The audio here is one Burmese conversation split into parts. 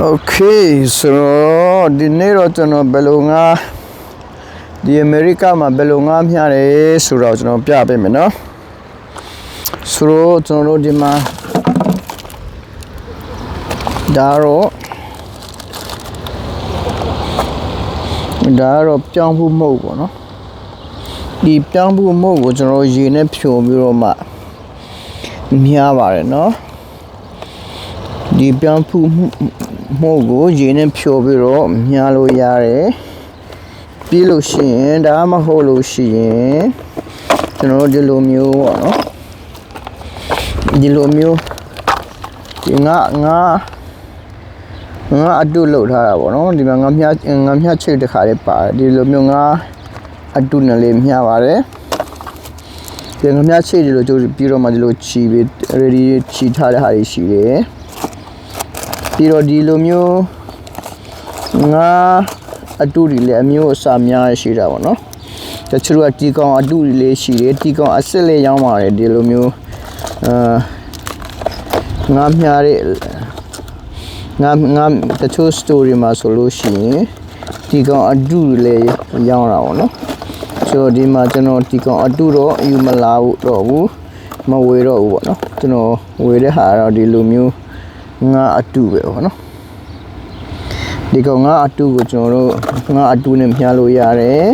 โอเคဆိုတော့ဒီနေ့တော့ကျွန်တော်ဘယ်လိုငါဒီအမေရိကမှာဘယ်လိုငါမျှတယ်ဆိုတော့ကျွန်တော်ပြပေးမယ်နော်ဆိုတော့ကျွန်တော်တို့ဒီမှာဒါတော့ဒါတော့ပြောင်းဖို့မဟုတ်ဘူးနော်ဒီပြောင်းဖို့မဟုတ်ကိုကျွန်တော်ရေနဲ့ဖြိုပြီးတော့မှမြားပါတယ်နော် ဒီပြောင်းဖူး မှုကိုရေနဲ့ဖြိုပြီးတော့မြားလို့ရတယ်ပြီးလို့ရှိရင်ဒါမှမဟုတ်လို့ရှိရင်ကျွန်တော်တို့ဒီလိုမျိုးပေါ့နော်ဒီလိုမျိုးဒီငါငါငါအတုလောက်ထားတာပေါ့နော်ဒီမှာငါမြငါမြချိတ်တစ်ခါလေးပါတယ်ဒီလိုမျိုးငါအတုနဲ့လေးမြပါတယ်ဒီငါမြချိတ်ဒီလိုကျိုးပြီးတော့မှဒီလိုချီပြီး ready ချီထားတဲ့ဟာတွေရှိတယ် ပြီးတော့ဒီလိုမျိုးငါအတူတွေလည်းအမျိုးအစားများရှိတာပေါ့နော်တချို့ကတီကောင်အတူတွေလည်းရှိတယ်တီကောင်အစ်စ်လည်းရောင်းပါတယ်ဒီလိုမျိုးအာငါမြားတဲ့ငါငါတချို့ story မှာဆိုလို့ရှိရင်တီကောင်အတူတွေလည်းရောင်းတာပေါ့နော်ဆိုတော့ဒီမှာကျွန်တော်တီကောင်အတူတော့ယူမလာဘူးတော့ဘူးမဝေတော့ဘူးပေါ့နော်ကျွန်တော်ဝေတဲ့ဟာတော့ဒီလိုမျိုး ငါအတူပဲပေါ့နော်ဒီကောင်ငါအတူကိုကျွန်တော်တို့ငါအတူနဲ့မြှားလို့ရတယ်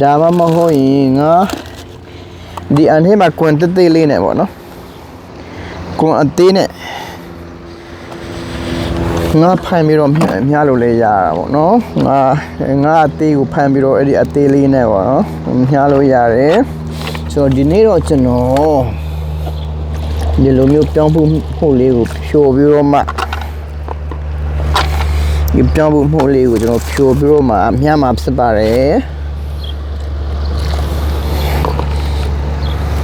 ဒါမှမဟုတ်ရင်ငါဒီအန်ထဲမှာကွန်တက်သေးလေးနဲ့ပေါ့နော်ကွန်အသေးနဲ့ငါဖန်ပြီးတော့မြှားမြှားလို့လည်းရတာပေါ့နော်ငါငါအသေးကိုဖန်ပြီးတော့အဲ့ဒီအသေးလေးနဲ့ပေါ့နော်မြှားလို့ရတယ်ဆိုတော့ဒီနေ့တော့ကျွန်တော် ဒီလိုမျိုးပြောင်းဖို့မှုလေးကိုဖြိုပြီးတော့မှဒီပြောင်းဖို့မှုလေးကိုကျွန်တော်ဖြိုပြီးတော့မှအမြတ်မှာဖြစ်ပါတယ်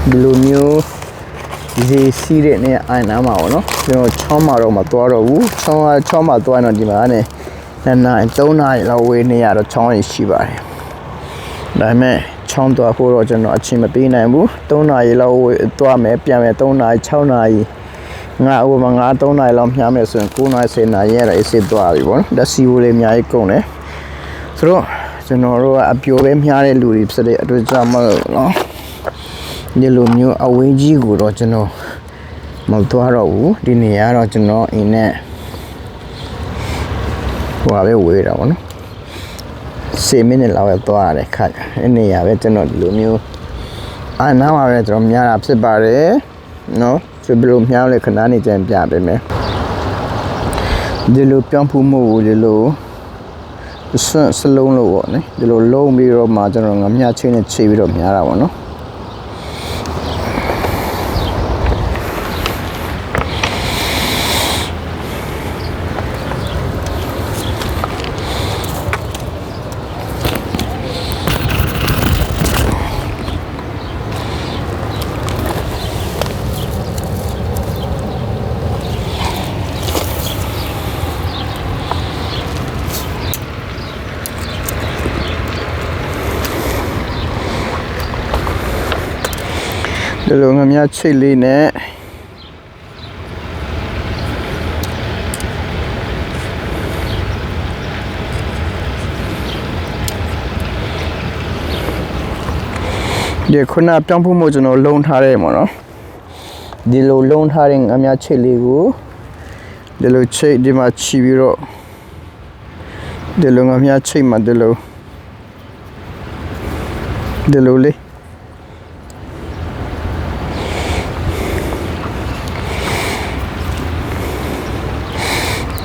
ဒီလိုမျိုးရေစီးတဲ့နေအိုင်နာမှာပေါ့နော်ကျွန်တော်ချောင်းမှာတော့မသွားတော့ဘူးချောင်းကချောင်းမှာသွားရင်တော့ဒီမှာနဲ့နှစ်နာရီသုံးနာရီလောက်ဝေးနေရတော့ချောင်းရရှိပါတယ် ဒါပေမဲ့ချောင်းသွားဖို့တော့ကျွန်တော်အချိန်မပေးနိုင်ဘူး3နာရီလောက်ဝေးသွားမယ်ပြန်မယ်3နာရီ6နာရီငါဥပမာငါ3နာရီလောက်မျှမယ်ဆိုရင်9နာရီ10နာရီရတော့အစ်စ်သွားပြီပေါ့နော်ဒါစီဝလေးအများကြီးကုန်တယ်ဆိုတော့ကျွန်တော်တို့ကအပြိုပဲမျှတဲ့လူတွေဖြစ်တဲ့အတွက်ကြောင့်မလို့နော်ဒီလိုမျိုးအဝေးကြီးကိုတော့ကျွန်တော်မသွားတော့ဘူးဒီနေရာတော့ကျွန်တော်အိမ်နဲ့ဟိုပါပဲဝေးတာပေါ့နော် 10မိနစ်လောက်ပဲသွားရတယ်ခက်အဲ့နေရာပဲကျွန်တော်ဒီလိုမျိုးအာနားမှာပဲကျွန်တော်များတာဖြစ်ပါတယ်နော်ဆိုဘယ်လိုများလဲခဏနေကြရင်ပြပေးမယ်ဒီလိုပြောင်းဖူးမှုကိုဒီလိုဆွန့်စလုံးလို့ပေါ့နော်ဒီလိုလုံးပြီးတော့မှကျွန်တော်ငမြချင်းနဲ့ချိန်ပြီးတော့များတာပေါ့နော် ဒီလိုငမြချိတ်လေးနဲ့ဒီခုနပြောင်းဖို့မို့ကျွန်တော်လုံထားတယ်ပေါ့နော်ဒီလိုလုံထားတဲ့ငမြချိတ်လေးကိုဒီလိုချိတ်ဒီမှာချီပြီးတော့ဒီလိုငမြချိတ်မှာဒီလိုဒီလိုလေး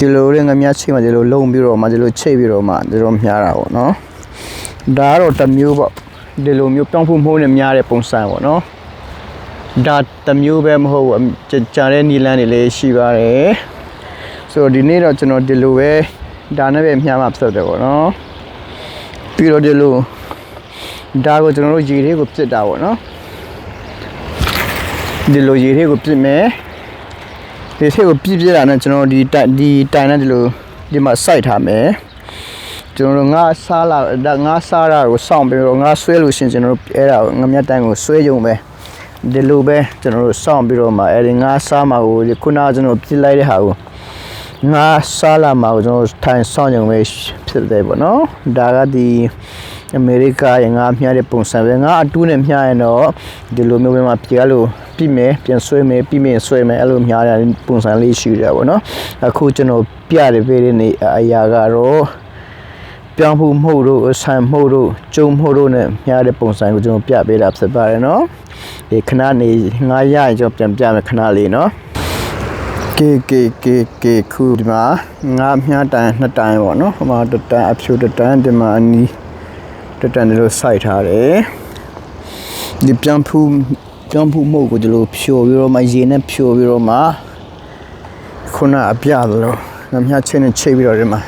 ဒီလိုလေးငမြချိတ်မှဒီလိုလုံပြီးတော့မှဒီလိုချိတ်ပြီးတော့မှဒီလိုမြားတာပေါ့နော်ဒါကတော့တစ်မျိုးပေါ့ဒီလိုမျိုးပြောင်းဖို့မဟုတ်နဲ့မြားတဲ့ပုံစံပေါ့နော်ဒါတစ်မျိုးပဲမဟုတ်ဘူးကြာကြာတဲ့နီလန်းတွေလည်းရှိပါတယ်ဆိုတော့ဒီနေ့တော့ကျွန်တော်ဒီလိုပဲဒါနဲ့ပဲမြားမှဖြစ်တယ်ပေါ့နော်ပြီးတော့ဒီလိုဒါကိုကျွန်တော်တို့ရေလေးကိုပြစ်တာပေါ့နော်ဒီလိုရေလေးကိုပြစ်မယ် ဒီထည့်ကိုပြည့်ပြည့်တာနဲ့ကျွန်တော်ဒီတိုင်ဒီတိုင်နဲ့ဒီလိုဒီမှာစိုက်ထားမယ်ကျွန်တော်တို့ငါစားလာဒါငါစားတာကိုစောင့်ပြီးတော့ငါဆွဲလို့ရှရင်ကျွန်တော်တို့အဲ့ဒါငမြတ်တိုင်ကိုဆွဲကြုံပဲဒီလိုပဲကျွန်တော်တို့စောင့်ပြီးတော့မှအဲ့ဒီငါစားမှာကိုဒီခုနကကျွန်တော်ပြစ်လိုက်တဲ့ဟာကိုငါစားလာမှာကိုကျွန်တော်ထိုင်ဆောင်ရုံပဲဖြစ်တယ်ပေါ့နော်ဒါကဒီ အမေရိကရဲ့ငါမြားတဲ့ပုံစံပဲငါအတူနဲ့မြားရင်တော့ဒီလိုမျိုးပဲမှာပြေလို့ပြီးမယ်ပြန်ဆွဲမယ်ပြီးမယ်ဆွဲမယ်အဲ့လိုမြားတဲ့ပုံစံလေးရှိတယ်ပေါ့နော်အခုကျွန်တော်ပြရပေးတဲ့နေအရာကတော့ပြောင်းမှုမှုတို့အဆန်မှုတို့ကျုံမှုတို့နဲ့မြားတဲ့ပုံစံကိုကျွန်တော်ပြပေးတာဖြစ်ပါတယ်နော်ဒီခဏနေငါရရင်ကျွန်တော်ပြန်ပြမယ်ခဏလေးနော်ကေကေကေကေခုဒီမှာငါမြားတန်နှစ်တန်ပေါ့နော်ဟိုမှာတစ်တန်အဖြူတစ်တန်ဒီမှာအနီး တစ်တန်ဒီလိုစိုက်ထားတယ်ဒီပြန်ဖူးပြန်ဖူးမဟုတ်ကိုဒီလိုဖြိုပြီးတော့မှရေနဲ့ဖြိုပြီးတော့မှခုနအပြသလိုငါမြားချင်းနဲ့ချိတ်ပြီးတော့ဒီမှာ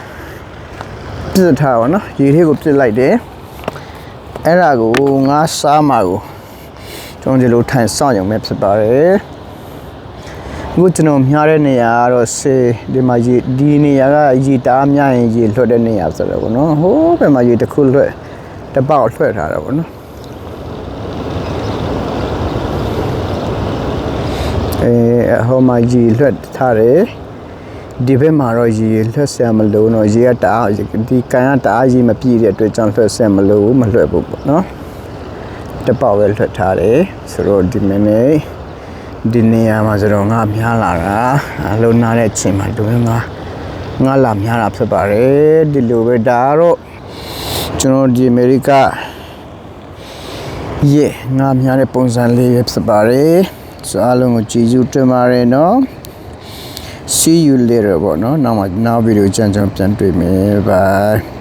ပြစ်ထားပါနော်ရေထဲကိုပြစ်လိုက်တယ်အဲ့ဒါကိုငါစားမှာကိုကျွန်တော်ဒီလိုထိုင်ဆောင်ရုံပဲဖြစ်ပါတယ်အခုကျွန်တော်မြားတဲ့နေရာကတော့ဆေးဒီမှာရေဒီနေရာကရေတားများရင်ရေလွှတ်တဲ့နေရာဆိုတော့ဗောနော်ဟိုးဘယ်မှာရေတစ်ခုလွှတ် တစ်ပေါက်လွှတ်ထားတာဗောနော်အဲဟိုမှာရေလွှတ်ထားတယ်ဒီဘက်မှာတော့ရေလွှတ်ဆရာမလို့တော့ရေကတအားဒီကန်ကတအားရေမပြည့်တဲ့အတွက်ကြောင့်လွှတ်ဆရာမလို့မလွှတ်ဘူးပေါ့နော်တစ်ပေါက်ပဲလွှတ်ထားတယ်ဆိုတော့ဒီမနေ့ဒီနေရာမှာဆိုတော့ငါများလာတာအလုံးနာတဲ့အချိန်မှာတို့ငါငါလာများတာဖြစ်ပါတယ်ဒီလိုပဲဒါကတော့ ကျွန်တော်ဒီအမေရိကယေငါများတဲ့ပုံစံလေးပဲဖြစ်ပါတယ်ဆိုအားလုံးကိုကြည့်ကြတင်ပါတယ်နော် see you later ပေါ့နော်နောက်မှနောက်ဗီဒီယိုကြံကြံပြန်တွေ့မယ် bye